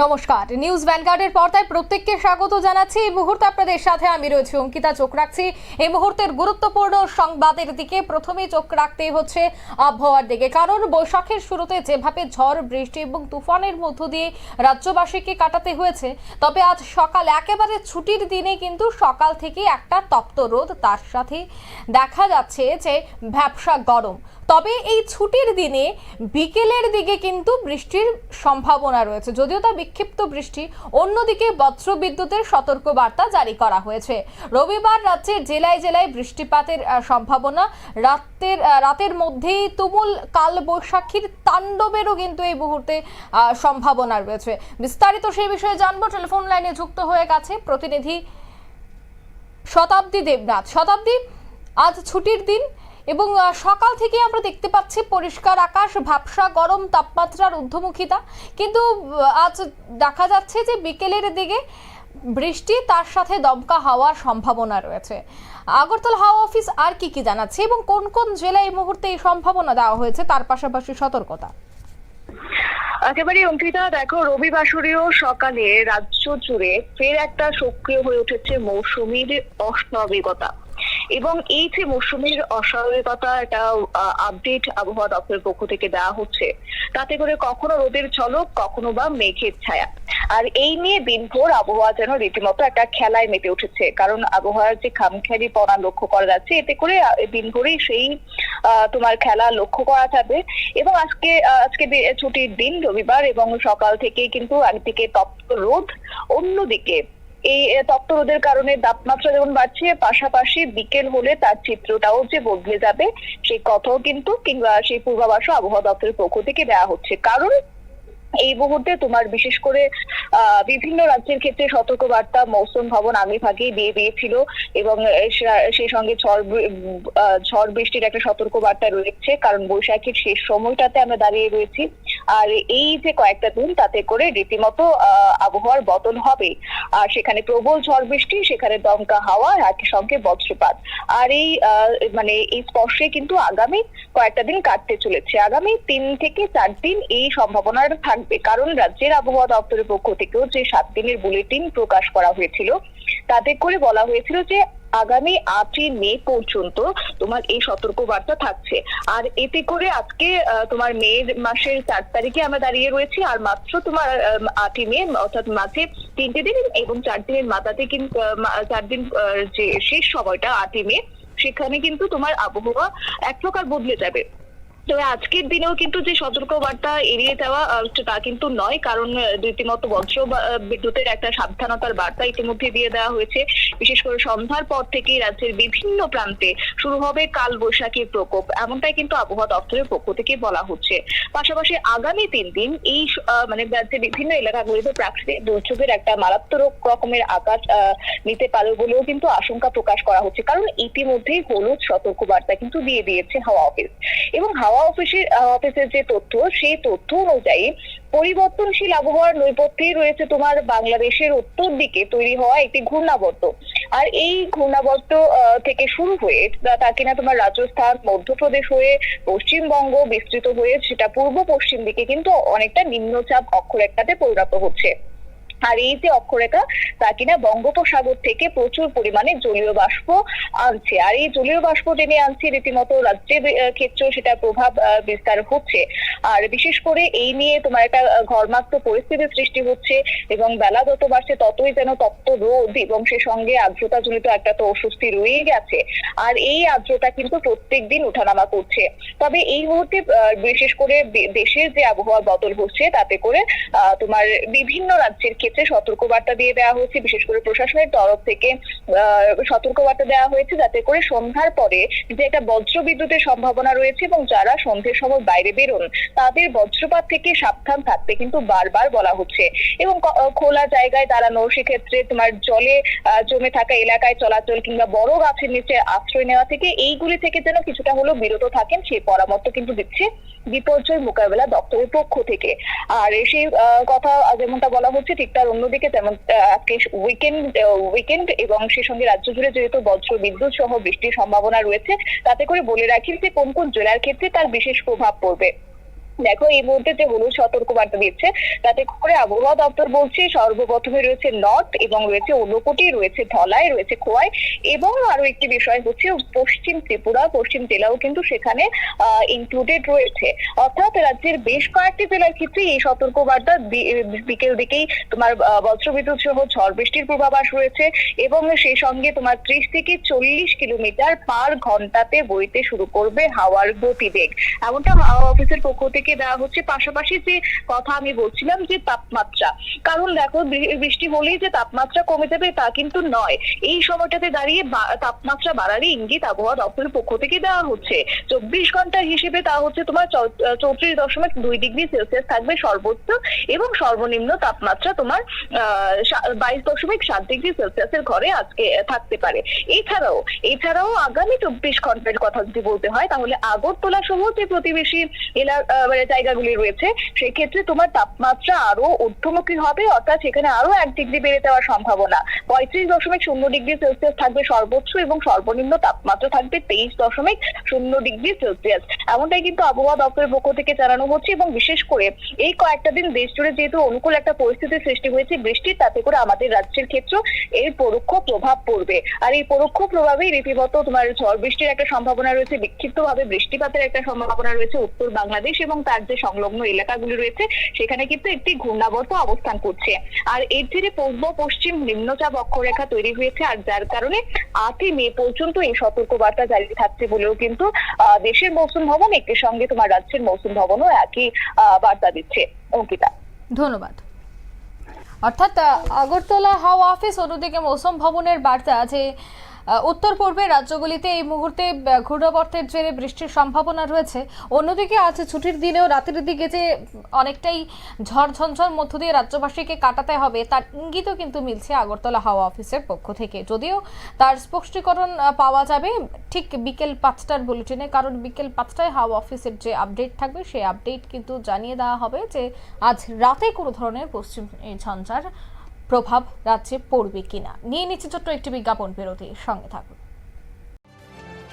নমস্কার। নিউজ ভ্যানগার্ডের পর্দায় প্রত্যেককে স্বাগত জানাচ্ছি। এই মুহূর্তে আপনাদের সাথে আমি রয়েছি অঙ্কিতা। চোখ রাখছি। এই মুহূর্তের গুরুত্বপূর্ণ সংবাদের দিকে প্রথমেই চোখ রাখতেই হচ্ছে আবহাওয়ার দিকে। কারণ বৈশাখের শুরুতে যেভাবে ঝড়, বৃষ্টি এবং তুফানের মধ্য দিয়ে রাজ্যবাসীকে কাটাতে হয়েছে, তবে আজ সকাল একেবারে ছুটির দিনে কিন্তু সকাল থেকে একটা তপ্ত রোদ তার সাথে দেখা যাচ্ছে যে ভ্যাবসা গরম। তবে এই ছুটির দিনে বিকেলের দিকে কিন্তু বৃষ্টির সম্ভাবনা রয়েছে। যদিও তা বিক্ষিপ্ত বৃষ্টি, অন্যদিকে বজ্র বিদ্যুতের সতর্ক বার্তা জারি করা হয়েছে। রবিবার রাজ্যের জেলায় জেলায় বৃষ্টিপাতের সম্ভাবনা। রাতের রাতের মধ্যেই তুমুল কাল বৈশাখীর তাণ্ডবেরও কিন্তু এই মুহূর্তে সম্ভাবনা রয়েছে। বিস্তারিত সেই বিষয়ে জানব। টেলিফোন লাইনে যুক্ত হয়ে গেছে প্রতিনিধি শতাব্দী দেবনাথ। শতাব্দী, আজ ছুটির দিন। এবং সকাল থেকে আমরা দেখতে পাচ্ছি পরিষ্কার আকাশ, ভাবসা গরম, তাপমাত্রার ঊর্ধ্বমুখিতা। কিন্তু আজ দেখা যাচ্ছে যে বিকেলের দিকে বৃষ্টি, তার সাথে দমকা হওয়ার সম্ভাবনা রয়েছে। আগরতলা হাওয়া অফিস আর কি কি জানাচ্ছে এবং কোন কোন জেলায় এই মুহূর্তে এই সম্ভাবনা দেওয়া হয়েছে, তার পাশাপাশি সতর্কতা। একেবারে অঙ্কিতা, দেখো রবি রবিবাসরীয় সকালে রাজ্য জুড়ে ফের একটা সক্রিয় হয়ে উঠেছে মৌসুমীর অস্বাভাবিকতা। এবং এই যে মৌসুমীর অস্বাভাবিকতা একটা আপডেট আবহাওয়া দপ্তরের পক্ষ থেকে দেওয়া হচ্ছে, তাতে করে কখনো রোদের ঝলক, কখনো বা মেঘের ছায়া। আর এই নিয়ে দিনভর আবহাওয়া যেন রীতিমতো একটা খেলায় মেতে উঠেছে, কারণ আবহাওয়ার যে খামখেয়ালি পড়া লক্ষ্য করা যাচ্ছে, এতে করে দিনভরই সেই তোমার খেলা লক্ষ্য করা যাবে। এবং আজকে আজকে ছুটির দিন রবিবার এবং সকাল থেকে কিন্তু একদিকে তপ্ত রোদ, অন্যদিকে এই আহ, তপ্ত রোদের কারণে তাপমাত্রা যেমন বাড়ছে পাশাপাশি বিকেল হলে তার চিত্রটাও যে বদলে যাবে সেই কথাও কিন্তু কিংবা সেই পূর্বাভাসও আবহাওয়া দপ্তরের পক্ষ থেকে দেওয়া হচ্ছে। কারণ এই মুহূর্তে তোমার বিশেষ করে বিভিন্ন রাজ্যের ক্ষেত্রে সতর্ক বার্তা মৌসুম ভবন আগে ভাগেই দিয়ে দিয়েছিল এবং সেই সঙ্গে ঝড় ঝড় বৃষ্টির একটা সতর্ক বার্তা রয়েছে কারণ বৈশাখীর শেষ সময়টাতে আমরা দাঁড়িয়ে রয়েছি। আর এই যে কয়েকটা দিন তাতে করে রীতিমতো আবহাওয়ার বদল হবে। আর সেখানে প্রবল ঝড় বৃষ্টি, সেখানে দমকা হাওয়া একই সঙ্গে বজ্রপাত। আর এই মানে এই স্পর্শে কিন্তু আগামী কয়েকটা দিন কাটতে চলেছে। আগামী তিন থেকে চার দিন এই সম্ভাবনা থাকবে। কারণ রাজ্যের আবহাওয়া দপ্তরের পক্ষ থেকেও যে সাত দিনের বুলেটিন প্রকাশ করা হয়েছিল, তাতে করে বলা হয়েছিল যে আগামী আটই মে পর্যন্ত তোমার এই সতর্ক বার্তা থাকছে। আর এতে করে আজকে তোমার মে মাসের চার তারিখে আমরা দাঁড়িয়ে রয়েছি, আর মাত্র তোমার আটই মে, অর্থাৎ মাঝে তিনটে দিন এবং চার দিনের মাথাতে কিন্তু চার দিন যে শেষ সময়টা আটই মে, সেখানে কিন্তু তোমার আবহাওয়া এক প্রকার বদলে যাবে। তবে আজকের দিনেও কিন্তু যে সতর্ক বার্তা এড়িয়ে যাওয়া তা কিন্তু নয়। কারণ রীতিমতো বজ্র বিদ্যুতের একটা সাবধানতার বার্তা ইতিমধ্যে দিয়ে দেওয়া হয়েছে। বিশেষ করে সন্ধ্যার পর থেকেই রাজ্যের বিভিন্ন প্রান্তে শুরু হবে কাল বৈশাখীর প্রকোপ। এমনটাই কিন্তু আবহাওয়া দপ্তরের পক্ষ থেকে বলা হচ্ছে। পাশাপাশি আগামী তিন দিন এই মানে রাজ্যের বিভিন্ন এলাকাগুলিতে প্রাকৃতিক দুর্যোগের একটা মারাত্মক রকমের আকাশ নিতে পারে বলেও কিন্তু আশঙ্কা প্রকাশ করা হচ্ছে। কারণ ইতিমধ্যেই হলুদ সতর্ক বার্তা কিন্তু দিয়ে দিয়েছে হাওয়া অফিস। এবং হাওয়া অফিসের অফিসের যে তথ্য, সেই তথ্য অনুযায়ী পরিবর্তনশীল আবহাওয়ার নৈপথ্যে রয়েছে তোমার বাংলাদেশের উত্তর দিকে তৈরি হওয়া একটি ঘূর্ণাবর্ত। আর এই ঘূর্ণাবর্ত থেকে শুরু হয়ে তা কিনা তোমার রাজস্থান, মধ্যপ্রদেশ হয়ে পশ্চিমবঙ্গ বিস্তৃত হয়ে সেটা পূর্ব পশ্চিম দিকে কিন্তু অনেকটা নিম্নচাপ অক্ষরেখাতে পরিণত হচ্ছে। আর এই যে অক্ষরেখা, তা কিনা বঙ্গোপসাগর থেকে প্রচুর পরিমাণে জলীয় বাষ্প আনছে। আর এই জলীয় বাষ্প টেনে আনছে রীতিমতো রাজ্যের ক্ষেত্রেও সেটা প্রভাব বিস্তার হচ্ছে। আর বিশেষ করে এই নিয়ে তোমার একটা ঘর্মাক্ত পরিস্থিতির সৃষ্টি হচ্ছে এবং বেলা যত বাড়ছে ততই যেন তপ্ত রোদ এবং সে সঙ্গে আর্দ্রতা জনিত একটা তো অস্বস্তি রয়েই গেছে। আর এই আর্দ্রতা কিন্তু প্রত্যেক দিন ওঠানামা করছে। তবে এই মুহূর্তে বিশেষ করে দেশের যে আবহাওয়ার বদল হচ্ছে, তাতে করে তোমার বিভিন্ন রাজ্যের ক্ষেত্রে সতর্কবার্তা দিয়ে দেওয়া হয়েছে, বিশেষ করে প্রশাসনের তরফ থেকে সতর্কবার্তা দেওয়া হয়েছে যাতে করে সন্ধ্যার পরে যে একটা বজ্র বিদ্যুতের সম্ভাবনা রয়েছে এবং যারা সন্ধ্যের সময় বাইরে বেরোন, তাদের বজ্রপাত থেকে সাবধান থাকতে কিন্তু বারবার বলা হচ্ছে। এবং খোলা জায়গায় দাঁড়ানো সেক্ষেত্রে তোমার জলে জমে থাকা এলাকায় চলাচল কিংবা বড় গাছের নিচে আশ্রয় নেওয়া থেকে এইগুলি থেকে যেন কিছুটা হলেও বিরত থাকেন সেই পরামর্শ কিন্তু দিচ্ছে বিপর্যয় মোকাবেলা দপ্তরের পক্ষ থেকে। আর সেই কথা যেমনটা বলা হচ্ছে, ঠিক তার অন্যদিকে যেমন আজকে উইকেন্ড উইকেন্ড এবং সেই সঙ্গে রাজ্য জুড়ে যেহেতু বজ্র বিদ্যুৎ সহ বৃষ্টির সম্ভাবনা রয়েছে, তাতে করে বলে রাখি যে কোন কোন জেলার ক্ষেত্রে তার বিশেষ প্রভাব পড়বে। দেখো, এই মুহূর্তে যে হলুদ সতর্কবার্তা দিচ্ছে, তাতে করে আবহাওয়া দপ্তর বলছে, সর্বপ্রথমে রয়েছে নর্থ এবং রয়েছে ঊনকোটি, রয়েছে ধলাই, রয়েছে খোয়াই এবং আরও একটি বিষয় হচ্ছে পশ্চিম ত্রিপুরা, পশ্চিম জেলাও কিন্তু সেখানে ইনক্লুডেড রয়েছে। অর্থাৎ রাজ্যের বেশ কয়েকটি জেলার ক্ষেত্রে এই সতর্কবার্তা বি- বিকেল দিকেই তোমার বজ্রবিদ্যুৎ সহ ঝড় বৃষ্টির পূর্বাভাস রয়েছে এবং সেই সঙ্গে তোমার ত্রিশ থেকে চল্লিশ কিলোমিটার পার ঘন্টাতে বইতে শুরু করবে হাওয়ার গতিবেগ। এমনটা হাওয়া অফিসের পক্ষ থেকে দেওয়া হচ্ছে। পাশাপাশি যে কথা আমি বলছিলাম যে তাপমাত্রা, কারণ দেখো বৃষ্টি হলেই যে তাপমাত্রা কমে যাবে তা কিন্তু নয়। এই সময়টাতে দাঁড়িয়ে তাপমাত্রা বাড়ারই ইঙ্গিত আবহাওয়া দপ্তরের পক্ষ থেকে দেওয়া হচ্ছে। চব্বিশ ঘণ্টা হিসেবে তা হচ্ছে তোমার চৌত্রিশ দশমিক দুই ডিগ্রি সেলসিয়াস থাকবে সর্বোচ্চ এবং সর্বনিম্ন তাপমাত্রা তোমার বাইশ দশমিক সাত ডিগ্রি সেলসিয়াসের ঘরে আজকে থাকতে পারে। এছাড়াও এছাড়াও আগামী চব্বিশ ঘণ্টার কথা যদি বলতে হয়, তাহলে আগরতলা সহ যে প্রতিবেশী এলাকা মানে জায়গাগুলি রয়েছে, সেক্ষেত্রে তোমার তাপমাত্রা আরও ঊর্ধ্বমুখী হবে, অর্থাৎ সেখানে আরও এক ডিগ্রি বেড়ে যাওয়ার সম্ভাবনা। পঁয়ত্রিশ দশমিক শূন্য ডিগ্রি সেলসিয়াস থাকবে সর্বোচ্চ এবং সর্বনিম্ন তাপমাত্রা থাকবে তেইশ দশমিক শূন্য ডিগ্রি সেলসিয়াস এমনটাই কিন্তু আবহাওয়া দপ্তরের পক্ষ থেকে জানানো হচ্ছে এবং বিশেষ করে এই কয়েকটা দিন দেশ জুড়ে যেহেতু অনুকূল একটা পরিস্থিতির সৃষ্টি হয়েছে, বৃষ্টির তাতে করে আমাদের রাজ্যের ক্ষেত্রে এর পরোক্ষ প্রভাব পড়বে। আর এই পরোক্ষ প্রভাবেই রীতিমতো তোমার ঝড় বৃষ্টির একটা সম্ভাবনা রয়েছে, বিক্ষিপ্তভাবে বৃষ্টিপাতের একটা সম্ভাবনা রয়েছে উত্তর বাংলাদেশ এবং তার যে সংলগ্ন এলাকাগুলি রয়েছে, সেখানে কিন্তু একটি ঘূর্ণাবর্ত অবস্থান করছে। আর এর জেরে পূর্ব পশ্চিম নিম্নচাপ অক্ষরেখা তৈরি হয়েছে, আর যার কারণে আটই মে পর্যন্ত এই সতর্কবার্তা জারি থাকছে বলেও কিন্তু দেশের মৌসুম ভবন, একটি সঙ্গে তোমার রাজ্যের মৌসুম ভবনও একই বার্তা দিচ্ছে। অঙ্কিতা। ধন্যবাদ। অর্থাৎ আগরতলা হাওয়া অফিস, অন্যদিকে মৌসুম ভবনের বার্তা যে উত্তর পূর্বের রাজ্যগুলিতে এই মুহূর্তে ঘূর্ণাবর্তের জেরে বৃষ্টির সম্ভাবনা রয়েছে। অন্যদিকে আজ ছুটির দিনেও রাতের দিকে যে অনেকটাই ঝড় ঝঞ্ঝর মধ্য দিয়ে রাজ্যবাসীকে কাটাতে হবে, তার ইঙ্গিতও কিন্তু মিলছে আগরতলা হাওয়া অফিসের পক্ষ থেকে। যদিও তার স্পষ্টীকরণ পাওয়া যাবে ঠিক বিকেল পাঁচটার বুলেটিনে, কারণ বিকেল পাঁচটায় হাওয়া অফিসের যে আপডেট থাকবে, সেই আপডেট কিন্তু জানিয়ে দেওয়া হবে যে আজ রাতে কোনো ধরনের পশ্চিম এই ঝঞ্ঝার প্রভাব রাজ্যে পড়বে কিনা? নিয়ে নিচ্ছে ছোট্ট একটি বিজ্ঞাপন বিরোধী সঙ্গে থাকুন।